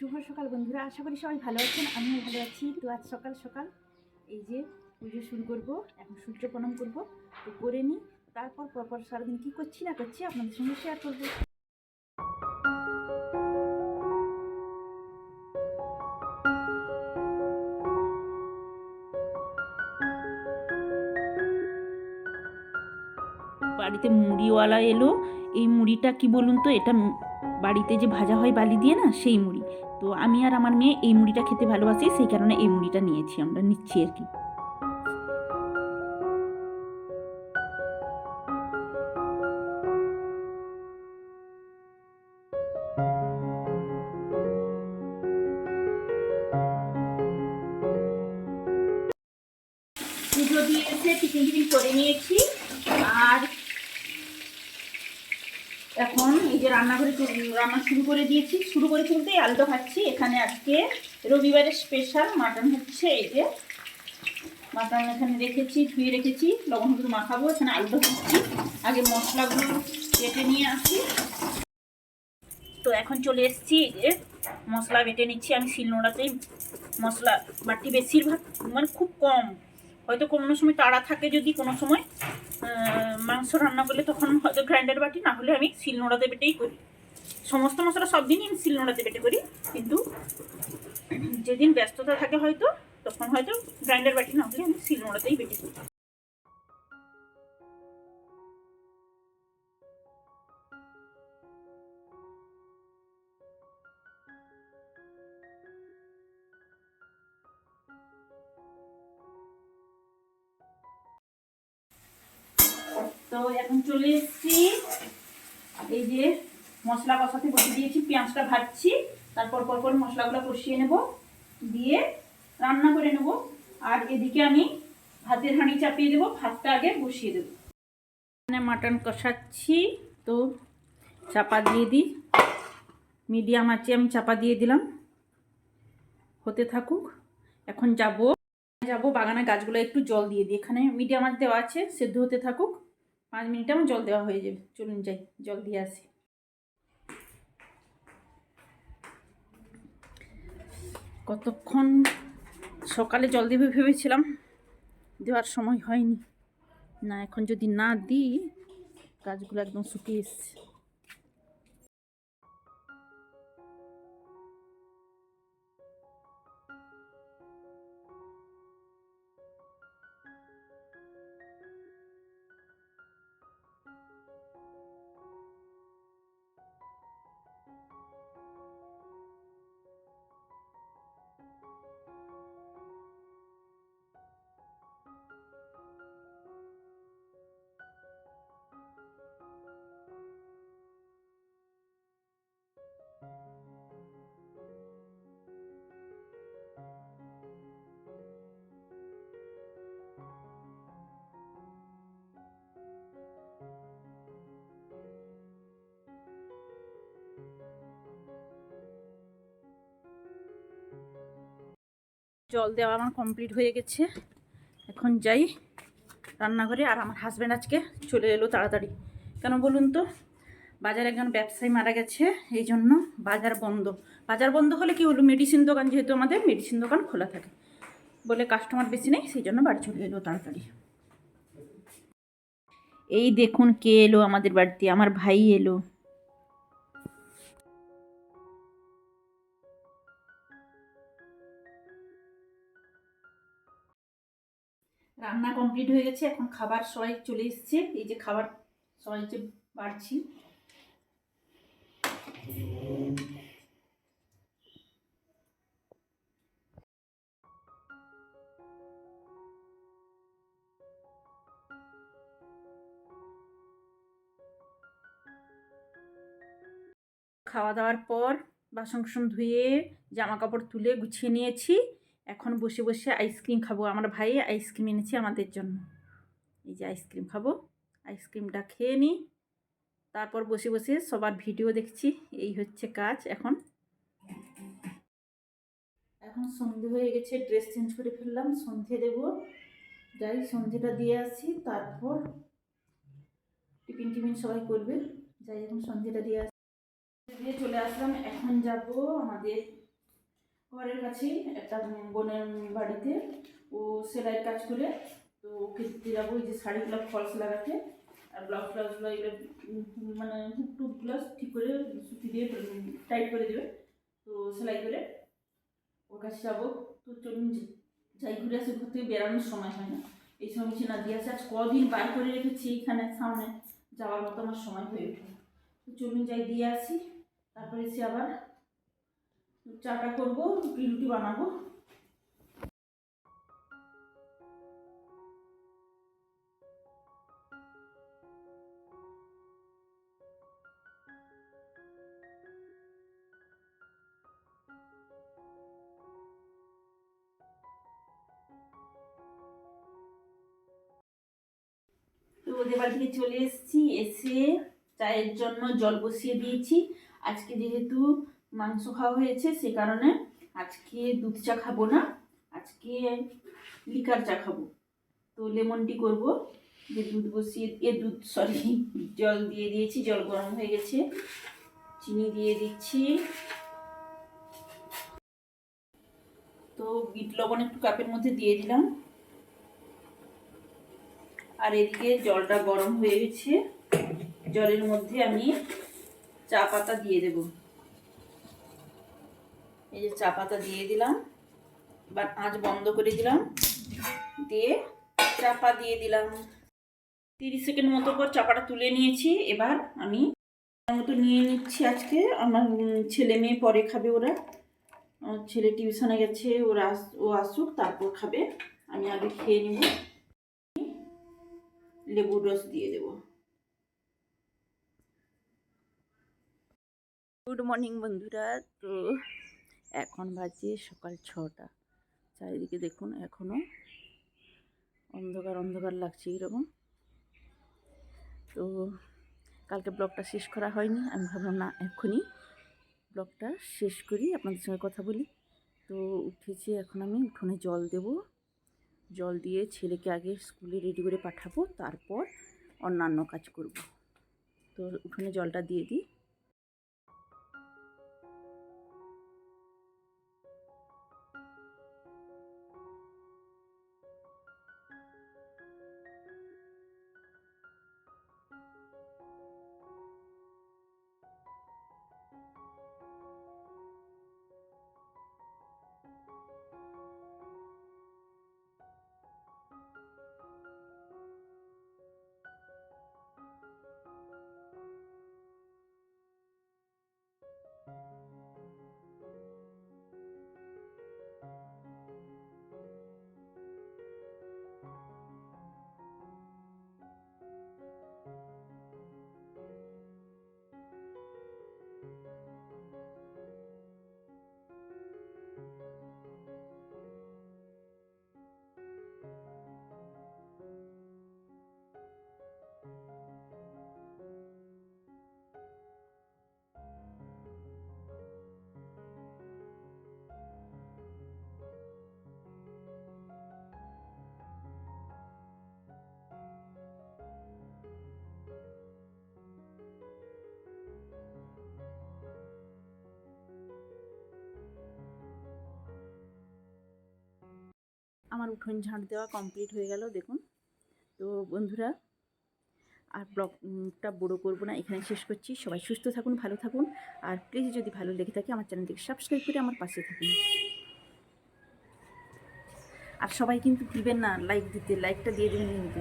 শুভ সকাল, বন্ধুরা। আশা করি সবাই ভালো আছেন, আমিও ভালো আছি। তো আজ সকাল সকাল এই যে পুজো শুরু করব, এখন সূর্য প্রণাম করব, তো করে নিই তারপর পরপর সারাদিন কী করছি না করছি আপনাদের সঙ্গে শেয়ার করব। বাড়িতে মুড়িওয়ালা এলো। এই মুড়িটা কি বলুন তো? এটা বাড়িতে যে ভাজা হয় বালি দিয়ে না, সেই মুড়ি। তো আমি আর আমার মেয়ে এই মুড়িটা খেতে ভালোবাসি, সেই কারণে এই মুড়িটা নিয়েছি, আমরা নিচ্ছি আর কি। পুজো দিয়ে টিফিন টিফিন করে নিয়েছি, আর এখন এই যে রান্নাঘরে রান্না শুরু করে দিয়েছি। শুরু করে তুলতেই আলুটা ভাজছি। এখানে আজকে রবিবারের স্পেশাল মাটন হচ্ছে এই যে মাটন এখানে রেখেছি, ধুয়ে রেখেছি, লবণ হলুদ মাখাবো। এখানে আলুটা ভাজছি। আগে মশলাগুলো কেটে নিয়ে আসি। তো এখন চলে এসেছি যে মশলা বেটে নিচ্ছি। আমি শিলনোড়াতেই মশলা বাটি বেশিরভাগ মানে খুব কম হয়তো কোনো সময় তাড়া থাকে যদি কোনো সময় মাংস রান্না করলে তখন হয়তো গ্রাইন্ডার বাটি, না হলে আমি শিল নোড়াতে বেটেই করি। সমস্ত মশলা সব দিনই আমি শিল নোড়াতে বেটে করি, কিন্তু যেদিন ব্যস্ততা থাকে হয়তো, তখন হয়তো গ্রাইন্ডার বাটি, না হলে আমি শিল নোড়াতেই বেটে করি। এখন চলে এসেছি। এই যে মশলা কষাতে বসে দিয়েছি, পেঁয়াজটা ভাজছি। তারপর পর পর মশলাগুলো কষিয়ে নেব, দিয়ে রান্না করে নেব। আর এদিকে আমি ভাতের হাঁড়ি চাপিয়ে দেবো, ভাতটা আগে বসিয়ে দেবো। এখানে মাটন কষাচ্ছি, তো চাপা দিয়ে দিই। মিডিয়াম আছে আমি চাপা দিয়ে দিলাম। হতে থাকুক, এখন যাব। যাব বাগানের গাছগুলো একটু জল দিয়ে দিই। এখানে মিডিয়াম আঁচ দেওয়া আছে, সেদ্ধ হতে থাকুক। পাঁচ মিনিটে আমার জল দেওয়া হয়ে যাবে। চলুন যাই, জল দিয়ে আসি। কতক্ষণ সকালে জল দেবে ভেবেছিলাম, দেওয়ার সময় হয়নি। না, এখন যদি না দিই, গাছগুলো একদম শুকিয়ে এসছে। জল দেওয়া আমার কমপ্লিট হয়ে গেছে। এখন যাই রান্নাঘরে আর আমার হাজব্যান্ড আজকে চলে এলো তাড়াতাড়ি। কেন বলুন তো? বাজার একজন ব্যবসায়ী মারা গেছে, এই জন্য বাজার বন্ধ। বাজার বন্ধ হলে কি হলো? মেডিসিন দোকান যেহেতু আমাদের মেডিসিন দোকান খোলা থাকে। বলে কাস্টমার বেশি নেই, সেই জন্য বাড়ি চলে এলো তাড়াতাড়ি। এই দেখুন কে এলো আমাদের বাড়িতে, আমার ভাই এলো। রান্না কমপ্লিট হয়ে গেছে, এখন খাবার সবাই চলে এসছে। এই যে খাবার সবাই যে বাড়ছি। খাওয়া দাওয়ার পর বাসন কুসন ধুয়ে জামা কাপড় তুলে গুছিয়ে নিয়েছি। এখন বসে বসে আইসক্রিম খাব। আমার ভাই আইসক্রিম এনেছে আমাদের জন্য। এই যে আইসক্রিম খাব। আইসক্রিমটা খেয়ে নিই তারপর বসে বসে সবার ভিডিও দেখছি। এই হচ্ছে কাজ এখন। এখন সন্ধে হয়ে গেছে ড্রেস চেঞ্জ করে ফেললাম। সন্ধে দেব। যাই, সন্ধেটা দিয়ে আসি। তারপর টিফিন টিফিন সবাই করবে। যাই, এখন সন্ধেটা দিয়ে আসি। দিয়ে চলে আসলাম। এখন যাব আমাদের ঘরের কাছেই একটা বোনের বাড়িতে। ও সেলাইয়ের কাজ করে। তো ওকে যাব ওই যে শাড়িগুলো, ফলস লাগাতে। আর ব্লাউজ ফ্লাউজগুলো এগুলো মানে হুক টুকগুলো ঠিক করে সুতি দিয়ে টাইট করে দেবে। তো সেলাই করে ওর কাছে যাব। তো চলুন যাই ঘুরে আসি ঘর থেকে বেরানোর সময় হয় না। এই সময় কিছু না দিয়ে আসে। আজ কদিন বার করে রেখেছি এইখানে সামনে। যাওয়ার মতো আমার সময় হয়ে ওঠে তো চলুন যাই দিয়ে আসি। তারপরে এসে আবার চাটা করব, রুটি বানাবো। বাড়ি থেকে চলে এসেছি, এসে চায়ের জন্য জল বসিয়ে দিয়েছি। আজকে যেহেতু মাংস খাওয়া হয়েছে, সে কারণে আজকে দুধ চা খাব না, আজকে লিকার চা খাব। তো লেমন টি করব, যে দুধ বসিয়ে, এ দুধ সরি জল দিয়ে দিয়েছি, জল গরম হয়ে গেছে, চিনি দিয়ে দিচ্ছি। তো বিট লবণ একটু কাপের মধ্যে দিয়ে দিলাম। আর এদিকে জলটা গরম হয়ে গেছে, জলের মধ্যে আমি চা পাতা দিয়ে দেব। এই যে চা পাতা দিয়ে দিলাম। এবার আঁচ বন্ধ করে দিলাম। দিয়ে চাপা দিয়ে দিলাম। তিরিশ সেকেন্ড মতো পর চাপাটা তুলে নিয়েছি। এবার আমি মতো নিয়ে নিচ্ছি আজকে। আমার ছেলে মেয়ে পরে খাবে ওরা। আমার ছেলে টিউশনে গেছে, ওরা আস- ও আসুক, তারপর খাবে। আমি আগে খেয়ে নিব। লেবুর রস দিয়ে দেব। গুড মর্নিং বন্ধুরা। তো এখন বাজে সকাল ছটা। চারিদিকে দেখুন এখনও অন্ধকার অন্ধকার লাগছে এরকম। তো কালকে ব্লগটা শেষ করা হয়নি, আমি ভাবলাম না, এক্ষুনি ব্লগটা শেষ করি, আপনাদের সঙ্গে কথা বলি। তো উঠেছি, এখন আমি উঠোনে জল দেব। জল দিয়ে ছেলেকে আগে স্কুলে রেডি করে পাঠাবো, তারপর অন্যান্য কাজ করব। তো উঠোনে জলটা দিয়ে দিই। আমার উঠোন ঝাঁট দেওয়া কমপ্লিট হয়ে গেল, দেখুন। তো বন্ধুরা, আর ব্লগটা বড়ো করব না এখানে শেষ করছি। সবাই সুস্থ থাকুন, ভালো থাকুন, আর প্লিজ যদি ভালো লেগে থাকে আমার চ্যানেলটিকে সাবস্ক্রাইব করে আমার পাশে থাকুন। আর সবাই কিন্তু ভুলবেন না লাইক দিতে লাইকটা দিয়ে দেবেন কিন্তু।